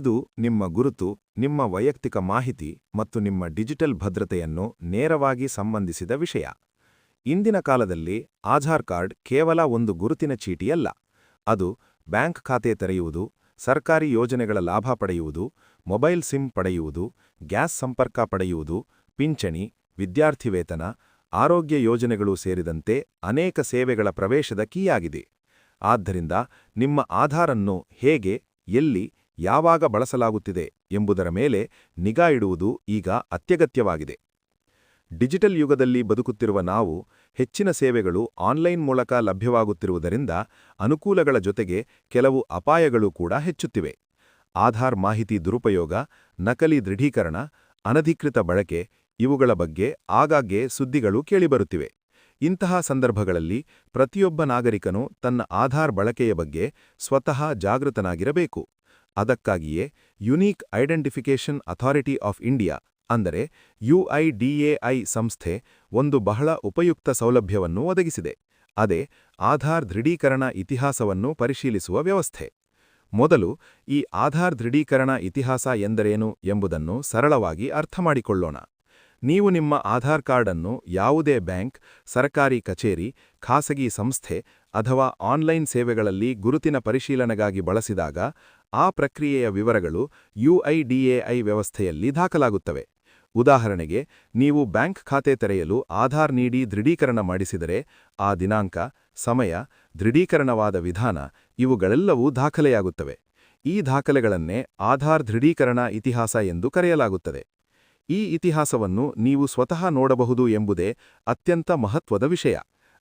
ಇದು ನಿಮ್ಮ ಗುರುತು, ನಿಮ್ಮ ವೈಯಕ್ತಿಕ ಮಾಹಿತಿ ಮತ್ತು ನಿಮ್ಮ ಡಿಜಿಟಲ್ ಭದ್ರತೆಯನ್ನು ನೇರವಾಗಿ ಸಂಬಂಧಿಸಿದ ವಿಷಯ. ಇಂದಿನ ಕಾಲದಲ್ಲಿ ಆಧಾರ್ ಕಾರ್ಡ್ ಕೇವಲ ಒಂದು ಗುರುತಿನ ಚೀಟಿಯಲ್ಲ. ಅದು ಬ್ಯಾಂಕ್ ಖಾತೆ ತೆರೆಯುವುದು, ಸರ್ಕಾರಿ ಯೋಜನೆಗಳ ಲಾಭ ಪಡೆಯುವುದು, ಮೊಬೈಲ್ ಸಿಮ್ ಪಡೆಯುವುದು, ಗ್ಯಾಸ್ ಸಂಪರ್ಕ ಪಡೆಯುವುದು, ಪಿಂಚಣಿ ವಿದ್ಯಾರ್ಥಿ ವೇತನ ಆರೋಗ್ಯ ಯೋಜನೆಗಳು ಸೇರಿದಂತೆ ಅನೇಕ ಸೇವೆಗಳ ಪ್ರವೇಶದ ಕೀಯಾಗಿದೆ. ಆದ್ದರಿಂದ ನಿಮ್ಮ ಆಧಾರನ್ನು ಹೇಗೆ, ಎಲ್ಲಿ ಯಾವಾಗ ಬಳಸಲಾಗುತ್ತಿದೆ ಎಂಬುದರ ಮೇಲೆ ನಿಗಾ ಇಡುವುದು ಈಗ ಅತ್ಯಗತ್ಯವಾಗಿದೆ. ಡಿಜಿಟಲ್ ಯುಗದಲ್ಲಿ ಬದುಕುತ್ತಿರುವ ನಾವು ಹೆಚ್ಚಿನ ಸೇವೆಗಳು ಆನ್ಲೈನ್ ಮೂಲಕ ಲಭ್ಯವಾಗುತ್ತಿರುವುದರಿಂದ ಅನುಕೂಲಗಳ ಜೊತೆಗೆ ಕೆಲವು ಅಪಾಯಗಳು ಕೂಡ ಹೆಚ್ಚುತ್ತಿವೆ. ಆಧಾರ್ ಮಾಹಿತಿ ದುರುಪಯೋಗ, ನಕಲಿ ದೃಢೀಕರಣ, ಅನಧಿಕೃತ ಬಳಕೆ ಇವುಗಳ ಬಗ್ಗೆ ಆಗಾಗ್ಗೆ ಸುದ್ದಿಗಳು ಕೇಳಿಬರುತ್ತಿವೆ. ಇಂತಹ ಸಂದರ್ಭಗಳಲ್ಲಿ ಪ್ರತಿಯೊಬ್ಬ ನಾಗರಿಕನು ತನ್ನ ಆಧಾರ್ ಬಳಕೆಯ ಬಗ್ಗೆ ಸ್ವತಃ ಜಾಗೃತನಾಗಿರಬೇಕು. ಅದಕ್ಕಾಗಿಯೇ unique identification authority of India, ಅಂದರೆ ಯುಐಡಿಎಐ ಸಂಸ್ಥೆ, ಒಂದು ಬಹಳ ಉಪಯುಕ್ತ ಸೌಲಭ್ಯವನ್ನು ಒದಗಿಸಿದೆ. ಅದೇ ಆಧಾರ್ ದೃಢೀಕರಣ ಇತಿಹಾಸವನ್ನು ಪರಿಶೀಲಿಸುವ ವ್ಯವಸ್ಥೆ. ಮೊದಲು ಈ ಆಧಾರ್ ದೃಢೀಕರಣ ಇತಿಹಾಸ ಎಂದರೇನು ಎಂಬುದನ್ನು ಸರಳವಾಗಿ ಅರ್ಥಮಾಡಿಕೊಳ್ಳೋಣ ನೀವು ನಿಮ್ಮ ಆಧಾರ್ ಕಾರ್ಡನ್ನು ಯಾವುದೇ ಬ್ಯಾಂಕ್, ಸರ್ಕಾರಿ ಕಚೇರಿ, ಖಾಸಗಿ ಸಂಸ್ಥೆ ಅಥವಾ ಆನ್ಲೈನ್ ಸೇವೆಗಳಲ್ಲಿ ಗುರುತಿನ ಪರಿಶೀಲನೆಗಾಗಿ ಬಳಸಿದಾಗ ಆ ಪ್ರಕ್ರಿಯೆಯ ವಿವರಗಳು ಯುಐಡಿಎಐ ವ್ಯವಸ್ಥೆಯಲ್ಲಿ ದಾಖಲಾಗುತ್ತವೆ. ಉದಾಹರಣೆಗೆ, ನೀವು ಬ್ಯಾಂಕ್ ಖಾತೆ ತೆರೆಯಲು ಆಧಾರ್ ನೀಡಿ ದೃಢೀಕರಣ ಮಾಡಿಸಿದರೆ, ಆ ದಿನಾಂಕ, ಸಮಯ, ದೃಢೀಕರಣವಾದ ವಿಧಾನ, ಇವುಗಳೆಲ್ಲವೂ ದಾಖಲೆಯಾಗುತ್ತವೆ. ಈ ದಾಖಲೆಗಳನ್ನೇ ಆಧಾರ್ ದೃಢೀಕರಣ ಇತಿಹಾಸ ಎಂದು ಕರೆಯಲಾಗುತ್ತದೆ. ಈ ಇತಿಹಾಸವನ್ನು ನೀವು ಸ್ವತಃ ನೋಡಬಹುದು ಎಂಬುದೇ ಅತ್ಯಂತ ಮಹತ್ವದ ವಿಷಯ.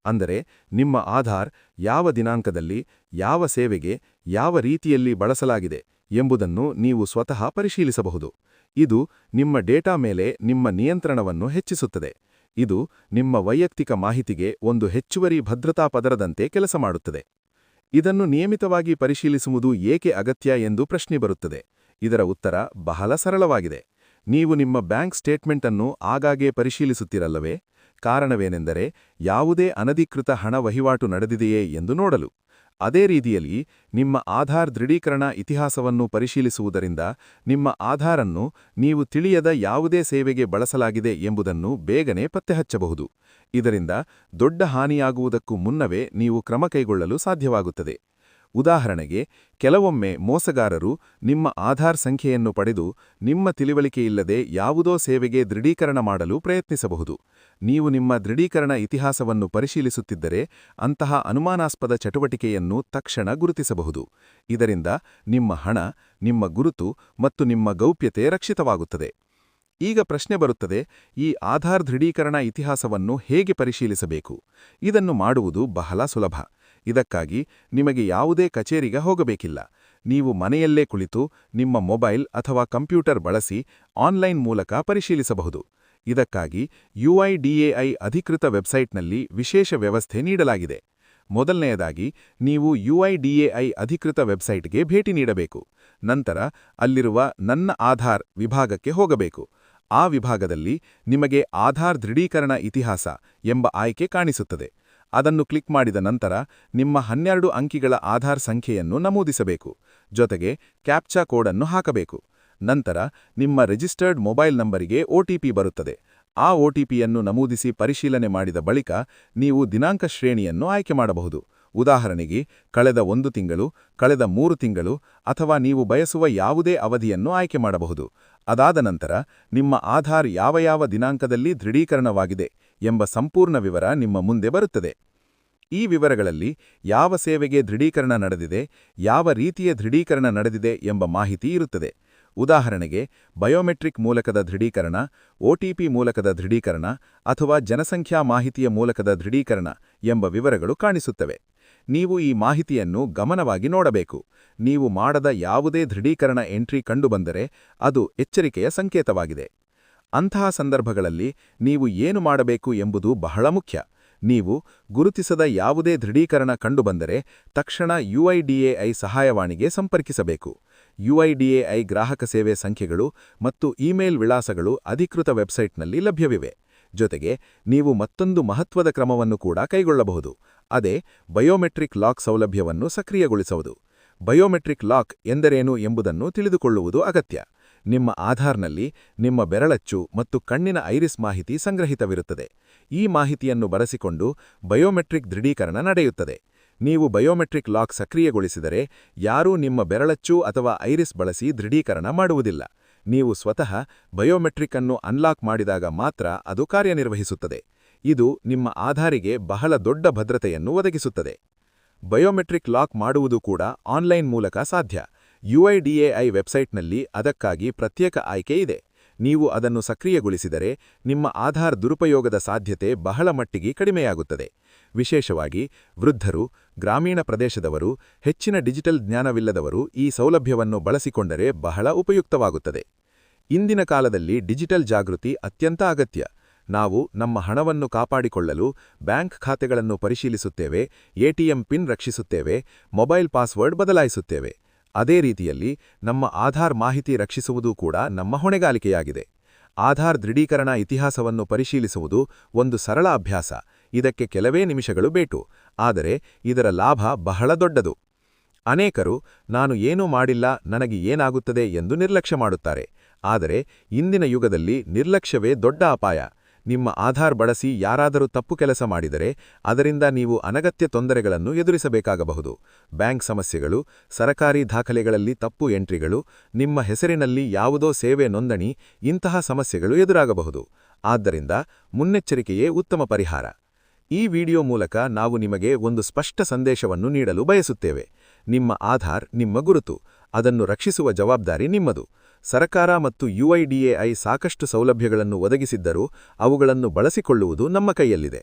ಅಂದರೆ ನಿಮ್ಮ ಆಧಾರ್ ಯಾವ ದಿನಾಂಕದಲ್ಲಿ, ಯಾವ ಸೇವೆಗೆ, ಯಾವ ರೀತಿಯಲ್ಲಿ ಬಳಸಲಾಗಿದೆ ಎಂಬುದನ್ನು ನೀವು ಸ್ವತಃ ಪರಿಶೀಲಿಸಬಹುದು. ಇದು ನಿಮ್ಮ ಡೇಟಾ ಮೇಲೆ ನಿಮ್ಮ ನಿಯಂತ್ರಣವನ್ನು ಹೆಚ್ಚಿಸುತ್ತದೆ. ಇದು ನಿಮ್ಮ ವೈಯಕ್ತಿಕ ಮಾಹಿತಿಗೆ ಒಂದು ಹೆಚ್ಚುವರಿ ಭದ್ರತಾ ಪದರದಂತೆ ಕೆಲಸ ಮಾಡುತ್ತದೆ. ಇದನ್ನು ನಿಯಮಿತವಾಗಿ ಪರಿಶೀಲಿಸುವುದು ಏಕೆ ಅಗತ್ಯ ಎಂದು ಪ್ರಶ್ನೆ ಬರುತ್ತದೆ. ಇದರ ಉತ್ತರ ಬಹಳ ಸರಳವಾಗಿದೆ. ನೀವು ನಿಮ್ಮ ಬ್ಯಾಂಕ್ ಸ್ಟೇಟ್ಮೆಂಟ್ ಅನ್ನು ಆಗಾಗ್ಗೆ ಪರಿಶೀಲಿಸುತ್ತಿರಲ್ಲವೇ? ಕಾರಣವೇನೆಂದರೆ ಯಾವುದೇ ಅನಧಿಕೃತ ಹಣ ವಹಿವಾಟು ನಡೆದಿದೆಯೇ ಎಂದು ನೋಡಲು. ಅದೇ ರೀತಿಯಲ್ಲಿ ನಿಮ್ಮ ಆಧಾರ್ ದೃಢೀಕರಣ ಇತಿಹಾಸವನ್ನು ಪರಿಶೀಲಿಸುವುದರಿಂದ ನಿಮ್ಮ ಆಧಾರನ್ನು ನೀವು ತಿಳಿಯದ ಯಾವುದೇ ಸೇವೆಗೆ ಬಳಸಲಾಗಿದೆ ಎಂಬುದನ್ನು ಬೇಗನೆ ಪತ್ತೆಹಚ್ಚಬಹುದು. ಇದರಿಂದ ದೊಡ್ಡ ಹಾನಿಯಾಗುವುದಕ್ಕೂ ಮುನ್ನವೇ ನೀವು ಕ್ರಮ ಕೈಗೊಳ್ಳಲು ಸಾಧ್ಯವಾಗುತ್ತದೆ. ಉದಾಹರಣೆಗೆ, ಕೆಲವೊಮ್ಮೆ ಮೋಸಗಾರರು ನಿಮ್ಮ ಆಧಾರ್ ಸಂಖ್ಯೆಯನ್ನು ಪಡೆದು ನಿಮ್ಮ ತಿಳಿವಳಿಕೆಯಿಲ್ಲದೆ ಯಾವುದೋ ಸೇವೆಗೆ ದೃಢೀಕರಣ ಮಾಡಲು ಪ್ರಯತ್ನಿಸಬಹುದು. ನೀವು ನಿಮ್ಮ ದೃಢೀಕರಣ ಇತಿಹಾಸವನ್ನು ಪರಿಶೀಲಿಸುತ್ತಿದ್ದರೆ ಅಂತಹ ಅನುಮಾನಾಸ್ಪದ ಚಟುವಟಿಕೆಯನ್ನು ತಕ್ಷಣ ಗುರುತಿಸಬಹುದು. ಇದರಿಂದ ನಿಮ್ಮ ಹಣ, ನಿಮ್ಮ ಗುರುತು ಮತ್ತು ನಿಮ್ಮ ಗೌಪ್ಯತೆ ರಕ್ಷಿತವಾಗುತ್ತದೆ. ಈಗ ಪ್ರಶ್ನೆ ಬರುತ್ತದೆ, ಈ ಆಧಾರ್ ದೃಢೀಕರಣ ಇತಿಹಾಸವನ್ನು ಹೇಗೆ ಪರಿಶೀಲಿಸಬೇಕು? ಇದನ್ನು ಮಾಡುವುದು ಬಹಳ ಸುಲಭ. ಇದಕ್ಕಾಗಿ ನಿಮಗೆ ಯಾವುದೇ ಕಚೇರಿಗೆ ಹೋಗಬೇಕಿಲ್ಲ. ನೀವು ಮನೆಯಲ್ಲೇ ಕುಳಿತು ನಿಮ್ಮ ಮೊಬೈಲ್ ಅಥವಾ ಕಂಪ್ಯೂಟರ್ ಬಳಸಿ ಆನ್ಲೈನ್ ಮೂಲಕ ಪರಿಶೀಲಿಸಬಹುದು. ಇದಕ್ಕಾಗಿ ಯುಐಡಿಎಐ ಅಧಿಕೃತ ವೆಬ್ಸೈಟ್ನಲ್ಲಿ ವಿಶೇಷ ವ್ಯವಸ್ಥೆ ನೀಡಲಾಗಿದೆ. ಮೊದಲನೆಯದಾಗಿ, ನೀವು ಯುಐಡಿಎಐ ಅಧಿಕೃತ ವೆಬ್ಸೈಟ್ಗೆ ಭೇಟಿ ನೀಡಬೇಕು. ನಂತರ ಅಲ್ಲಿರುವ ನನ್ನ ಆಧಾರ್ ವಿಭಾಗಕ್ಕೆ ಹೋಗಬೇಕು. ಆ ವಿಭಾಗದಲ್ಲಿ ನಿಮಗೆ ಆಧಾರ್ ದೃಢೀಕರಣ ಇತಿಹಾಸ ಎಂಬ ಆಯ್ಕೆ ಕಾಣಿಸುತ್ತದೆ. ಅದನ್ನು ಕ್ಲಿಕ್ ಮಾಡಿದ ನಂತರ ನಿಮ್ಮ ಹನ್ನೆರಡು ಅಂಕಿಗಳ ಆಧಾರ್ ಸಂಖ್ಯೆಯನ್ನು ನಮೂದಿಸಬೇಕು. ಜೊತೆಗೆ ಕ್ಯಾಪ್ಚಾ ಕೋಡನ್ನು ಹಾಕಬೇಕು. ನಂತರ ನಿಮ್ಮ ರಿಜಿಸ್ಟರ್ಡ್ ಮೊಬೈಲ್ ನಂಬರಿಗೆ ಒಟಿಪಿ ಬರುತ್ತದೆ. ಆ ಒಟಿಪಿಯನ್ನು ನಮೂದಿಸಿ ಪರಿಶೀಲನೆ ಮಾಡಿದ ಬಳಿಕ ನೀವು ದಿನಾಂಕ ಶ್ರೇಣಿಯನ್ನು ಆಯ್ಕೆ ಮಾಡಬಹುದು. ಉದಾಹರಣೆಗೆ, ಕಳೆದ ಒಂದು ತಿಂಗಳು, ಕಳೆದ ಮೂರು ತಿಂಗಳು ಅಥವಾ ನೀವು ಬಯಸುವ ಯಾವುದೇ ಅವಧಿಯನ್ನು ಆಯ್ಕೆ ಮಾಡಬಹುದು. ಅದಾದ ನಂತರ ನಿಮ್ಮ ಆಧಾರ್ ಯಾವ ಯಾವ ದಿನಾಂಕದಲ್ಲಿ ದೃಢೀಕರಣವಾಗಿದೆ. ಎಂಬ ಸಂಪೂರ್ಣ ವಿವರ ನಿಮ್ಮ ಮುಂದೆ ಬರುತ್ತದೆ. ಈ ವಿವರಗಳಲ್ಲಿ ಯಾವ ಸೇವೆಗೆ ದೃಢೀಕರಣ ನಡೆದಿದೆ, ಯಾವ ರೀತಿಯ ದೃಢೀಕರಣ ನಡೆದಿದೆ ಎಂಬ ಮಾಹಿತಿ ಇರುತ್ತದೆ. ಉದಾಹರಣೆಗೆ, ಬಯೋಮೆಟ್ರಿಕ್ ಮೂಲಕದ ದೃಢೀಕರಣ ಒಟಿಪಿ ಮೂಲಕದ ದೃಢೀಕರಣ ಅಥವಾ ಜನಸಂಖ್ಯಾ ಮಾಹಿತಿಯ ಮೂಲಕದ ದೃಢೀಕರಣ ಎಂಬ ವಿವರಗಳು ಕಾಣಿಸುತ್ತವೆ. ನೀವು ಈ ಮಾಹಿತಿಯನ್ನು ಗಮನವಾಗಿ ನೋಡಬೇಕು. ನೀವು ಮಾಡದ ಯಾವುದೇ ದೃಢೀಕರಣ ಎಂಟ್ರಿ ಕಂಡುಬಂದರೆ ಅದು ಎಚ್ಚರಿಕೆಯ ಸಂಕೇತವಾಗಿದೆ. ಅಂತಹ ಸಂದರ್ಭಗಳಲ್ಲಿ ನೀವು ಏನು ಮಾಡಬೇಕು ಎಂಬುದು ಬಹಳ ಮುಖ್ಯ. ನೀವು ಗುರುತಿಸದ ಯಾವುದೇ ದೃಢೀಕರಣ ಕಂಡುಬಂದರೆ ತಕ್ಷಣ ಯುಐಡಿಎಐ ಸಹಾಯವಾಣಿಗೆ ಸಂಪರ್ಕಿಸಬೇಕು. ಯುಐಡಿಎಐ ಗ್ರಾಹಕ ಸೇವೆ ಸಂಖ್ಯೆಗಳು ಮತ್ತು ಇಮೇಲ್ ವಿಳಾಸಗಳು ಅಧಿಕೃತ ವೆಬ್ಸೈಟ್ನಲ್ಲಿ ಲಭ್ಯವಿವೆ. ಜೊತೆಗೆ ನೀವು ಮತ್ತೊಂದು ಮಹತ್ವದ ಕ್ರಮವನ್ನು ಕೂಡ ಕೈಗೊಳ್ಳಬಹುದು. ಅದೇ ಬಯೋಮೆಟ್ರಿಕ್ ಲಾಕ್ ಸೌಲಭ್ಯವನ್ನು ಸಕ್ರಿಯಗೊಳಿಸುವುದು. ಬಯೋಮೆಟ್ರಿಕ್ ಲಾಕ್ ಎಂದರೇನು ಎಂಬುದನ್ನು ತಿಳಿದುಕೊಳ್ಳುವುದು ಅಗತ್ಯ. ನಿಮ್ಮ ಆಧಾರ್ನಲ್ಲಿ ನಿಮ್ಮ ಬೆರಳಚ್ಚು ಮತ್ತು ಕಣ್ಣಿನ ಐರಿಸ್ ಮಾಹಿತಿ ಸಂಗ್ರಹಿತವಿರುತ್ತದೆ. ಈ ಮಾಹಿತಿಯನ್ನು ಬಳಸಿಕೊಂಡು ಬಯೋಮೆಟ್ರಿಕ್ ದೃಢೀಕರಣ ನಡೆಯುತ್ತದೆ. ನೀವು ಬಯೋಮೆಟ್ರಿಕ್ ಲಾಕ್ ಸಕ್ರಿಯಗೊಳಿಸಿದರೆ ಯಾರೂ ನಿಮ್ಮ ಬೆರಳಚ್ಚು ಅಥವಾ ಐರಿಸ್ ಬಳಸಿ ದೃಢೀಕರಣ ಮಾಡುವುದಿಲ್ಲ. ನೀವು ಸ್ವತಃ ಬಯೋಮೆಟ್ರಿಕ್ ಅನ್ನು ಅನ್ಲಾಕ್ ಮಾಡಿದಾಗ ಮಾತ್ರ ಅದು ಕಾರ್ಯನಿರ್ವಹಿಸುತ್ತದೆ. ಇದು ನಿಮ್ಮ ಆಧಾರಿಗೆ ಬಹಳ ದೊಡ್ಡ ಭದ್ರತೆಯನ್ನು ಒದಗಿಸುತ್ತದೆ. ಬಯೋಮೆಟ್ರಿಕ್ ಲಾಕ್ ಮಾಡುವುದು ಕೂಡ ಆನ್ಲೈನ್ ಮೂಲಕ ಸಾಧ್ಯ. ಯುಐಡಿಎಐ ವೆಬ್ಸೈಟ್ನಲ್ಲಿ ಅದಕ್ಕಾಗಿ ಪ್ರತ್ಯೇಕ ಆಯ್ಕೆ ಇದೆ. ನೀವು ಅದನ್ನು ಸಕ್ರಿಯಗೊಳಿಸಿದರೆ ನಿಮ್ಮ ಆಧಾರ್ ದುರುಪಯೋಗದ ಸಾಧ್ಯತೆ ಬಹಳ ಮಟ್ಟಿಗೆ ಕಡಿಮೆಯಾಗುತ್ತದೆ. ವಿಶೇಷವಾಗಿ ವೃದ್ಧರು, ಗ್ರಾಮೀಣ ಪ್ರದೇಶದವರು, ಹೆಚ್ಚಿನ ಡಿಜಿಟಲ್ ಜ್ಞಾನವಿಲ್ಲದವರು ಈ ಸೌಲಭ್ಯವನ್ನು ಬಳಸಿಕೊಂಡರೆ ಬಹಳ ಉಪಯುಕ್ತವಾಗುತ್ತದೆ. ಇಂದಿನ ಕಾಲದಲ್ಲಿ ಡಿಜಿಟಲ್ ಜಾಗೃತಿ ಅತ್ಯಂತ ಅಗತ್ಯ. ನಾವು ನಮ್ಮ ಹಣವನ್ನು ಕಾಪಾಡಿಕೊಳ್ಳಲು ಬ್ಯಾಂಕ್ ಖಾತೆಗಳನ್ನು ಪರಿಶೀಲಿಸುತ್ತೇವೆ, ಎಟಿಎಂ ಪಿನ್ ರಕ್ಷಿಸುತ್ತೇವೆ, ಮೊಬೈಲ್ ಪಾಸ್ವರ್ಡ್ ಬದಲಾಯಿಸುತ್ತೇವೆ. ಅದೇ ರೀತಿಯಲ್ಲಿ ನಮ್ಮ ಆಧಾರ್ ಮಾಹಿತಿ ರಕ್ಷಿಸುವುದು ಕೂಡ ನಮ್ಮ ಹೊಣೆಗಾಲಿಕೆಯಾಗಿದೆ. ಆಧಾರ್ ದೃಢೀಕರಣ ಇತಿಹಾಸವನ್ನು ಪರಿಶೀಲಿಸುವುದು ಒಂದು ಸರಳ ಅಭ್ಯಾಸ. ಇದಕ್ಕೆ ಕೆಲವೇ ನಿಮಿಷಗಳು ಬೇಕು ಆದರೆ ಇದರ ಲಾಭ ಬಹಳ ದೊಡ್ಡದು. ಅನೇಕರು, ನಾನು ಏನೂ ಮಾಡಿಲ್ಲ, ನನಗೆ ಏನಾಗುತ್ತದೆ? ಎಂದು ನಿರ್ಲಕ್ಷ್ಯ ಮಾಡುತ್ತಾರೆ. ಆದರೆ, ಇಂದಿನ ಯುಗದಲ್ಲಿ ನಿರ್ಲಕ್ಷ್ಯವೇ ದೊಡ್ಡ ಅಪಾಯ. ನಿಮ್ಮ ಆಧಾರ್ ಬಳಸಿ ಯಾರಾದರೂ ತಪ್ಪು ಕೆಲಸ ಮಾಡಿದರೆ ಅದರಿಂದ ನೀವು ಅನಗತ್ಯ ತೊಂದರೆಗಳನ್ನು ಎದುರಿಸಬೇಕಾಗಬಹುದು. ಬ್ಯಾಂಕ್ ಸಮಸ್ಯೆಗಳು, ಸರಕಾರಿ ದಾಖಲೆಗಳಲ್ಲಿ ತಪ್ಪು ಎಂಟ್ರಿಗಳು, ನಿಮ್ಮ ಹೆಸರಿನಲ್ಲಿ ಯಾವುದೋ ಸೇವೆ ನೋಂದಣಿ, ಇಂತಹ ಸಮಸ್ಯೆಗಳು ಎದುರಾಗಬಹುದು. ಆದ್ದರಿಂದ ಮುನ್ನೆಚ್ಚರಿಕೆಯೇ ಉತ್ತಮ ಪರಿಹಾರ. ಈ ವಿಡಿಯೋ ಮೂಲಕ ನಾವು ನಿಮಗೆ ಒಂದು ಸ್ಪಷ್ಟ ಸಂದೇಶವನ್ನು ನೀಡಲು ಬಯಸುತ್ತೇವೆ. ನಿಮ್ಮ ಆಧಾರ್, ನಿಮ್ಮ ಗುರುತು. ಅದನ್ನು ರಕ್ಷಿಸುವ ಜವಾಬ್ದಾರಿ ನಿಮ್ಮದು. ಸರಕಾರ ಮತ್ತು ಯುಐಡಿಎಐ ಸಾಕಷ್ಟು ಸೌಲಭ್ಯಗಳನ್ನು ಒದಗಿಸಿದ್ದರೂ ಅವುಗಳನ್ನು ಬಳಸಿಕೊಳ್ಳುವುದು ನಮ್ಮ ಕೈಯಲ್ಲಿದೆ.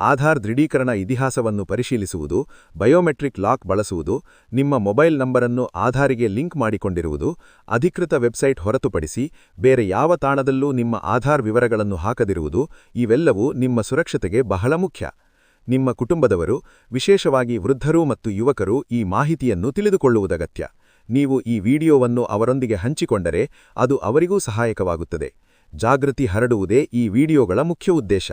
ಆಧಾರ್ ದೃಢೀಕರಣ ಇತಿಹಾಸವನ್ನು ಪರಿಶೀಲಿಸುವುದು, ಬಯೋಮೆಟ್ರಿಕ್ ಲಾಕ್ ಬಳಸುವುದು, ನಿಮ್ಮ ಮೊಬೈಲ್ ನಂಬರನ್ನು ಆಧಾರಿಗೆ ಲಿಂಕ್ ಮಾಡಿಕೊಂಡಿರುವುದು, ಅಧಿಕೃತ ವೆಬ್ಸೈಟ್ ಹೊರತುಪಡಿಸಿ ಬೇರೆ ಯಾವ ತಾಣದಲ್ಲೂ ನಿಮ್ಮ ಆಧಾರ್ ವಿವರಗಳನ್ನು ಹಾಕದಿರುವುದು, ಇವೆಲ್ಲವೂ ನಿಮ್ಮ ಸುರಕ್ಷತೆಗೆ ಬಹಳ ಮುಖ್ಯ. ನಿಮ್ಮ ಕುಟುಂಬದವರು, ವಿಶೇಷವಾಗಿ ವೃದ್ಧರು ಮತ್ತು ಯುವಕರು ಈ ಮಾಹಿತಿಯನ್ನು ತಿಳಿದುಕೊಳ್ಳುವುದಗತ್ಯ ನೀವು ಈ ವಿಡಿಯೋವನ್ನು ಅವರೊಂದಿಗೆ ಹಂಚಿಕೊಂಡರೆ ಅದು ಅವರಿಗೂ ಸಹಾಯಕವಾಗುತ್ತದೆ. ಜಾಗೃತಿ ಹರಡುವುದೇ ಈ ವಿಡಿಯೋಗಳ ಮುಖ್ಯ ಉದ್ದೇಶ.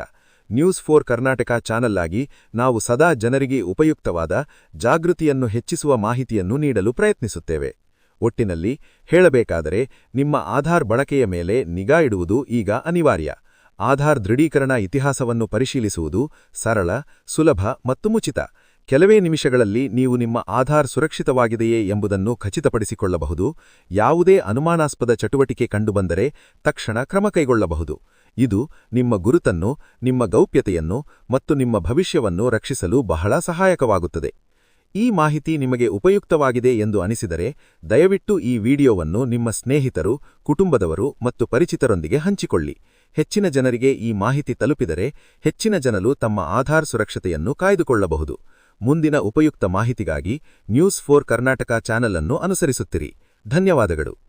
ನ್ಯೂಸ್ ಫೋರ್ ಕರ್ನಾಟಕ ಚಾನಲ್ ಆಗಿ ನಾವು ಸದಾ ಜನರಿಗೆ ಉಪಯುಕ್ತವಾದ ಜಾಗೃತಿಯನ್ನು ಹೆಚ್ಚಿಸುವ ಮಾಹಿತಿಯನ್ನು ನೀಡಲು ಪ್ರಯತ್ನಿಸುತ್ತೇವೆ. ಒಟ್ಟಿನಲ್ಲಿ ಹೇಳಬೇಕಾದರೆ ನಿಮ್ಮ ಆಧಾರ್ ಬಳಕೆಯ ಮೇಲೆ ನಿಗಾ ಇಡುವುದು ಈಗ ಅನಿವಾರ್ಯ. ಆಧಾರ್ ದೃಢೀಕರಣ ಇತಿಹಾಸವನ್ನು ಪರಿಶೀಲಿಸುವುದು ಸರಳ, ಸುಲಭ ಮತ್ತು ಮುಚಿತ ಕೆಲವೇ ನಿಮಿಷಗಳಲ್ಲಿ ನೀವು ನಿಮ್ಮ ಆಧಾರ್ ಸುರಕ್ಷಿತವಾಗಿದೆಯೇ ಎಂಬುದನ್ನು ಖಚಿತಪಡಿಸಿಕೊಳ್ಳಬಹುದು, ಯಾವುದೇ ಅನುಮಾನಾಸ್ಪದ ಚಟುವಟಿಕೆ ಕಂಡುಬಂದರೆ ತಕ್ಷಣ ಕ್ರಮ ಕೈಗೊಳ್ಳಬಹುದು. ಇದು ನಿಮ್ಮ ಗುರುತನ್ನು, ನಿಮ್ಮ ಗೌಪ್ಯತೆಯನ್ನು ಮತ್ತು ನಿಮ್ಮ ಭವಿಷ್ಯವನ್ನು ರಕ್ಷಿಸಲು ಬಹಳ ಸಹಾಯಕವಾಗುತ್ತದೆ. ಈ ಮಾಹಿತಿ ನಿಮಗೆ ಉಪಯುಕ್ತವಾಗಿದೆ ಎಂದು ಅನಿಸಿದರೆ ದಯವಿಟ್ಟು ಈ ವಿಡಿಯೋವನ್ನು ನಿಮ್ಮ ಸ್ನೇಹಿತರು, ಕುಟುಂಬದವರು ಮತ್ತು ಪರಿಚಿತರೊಂದಿಗೆ ಹಂಚಿಕೊಳ್ಳಿ. ಹೆಚ್ಚಿನ ಜನರಿಗೆ ಈ ಮಾಹಿತಿ ತಲುಪಿದರೆ ಹೆಚ್ಚಿನ ಜನರು ತಮ್ಮ ಆಧಾರ್ ಸುರಕ್ಷತೆಯನ್ನು ಕಾಯ್ದುಕೊಳ್ಳಬಹುದು. ಮುಂದಿನ ಉಪಯುಕ್ತ ಮಾಹಿತಿಗಾಗಿ ನ್ಯೂಸ್ ಫೋರ್ ಕರ್ನಾಟಕ ಚಾನೆಲ್ ಅನ್ನು ಅನುಸರಿಸುತ್ತಿರಿ. ಧನ್ಯವಾದಗಳು.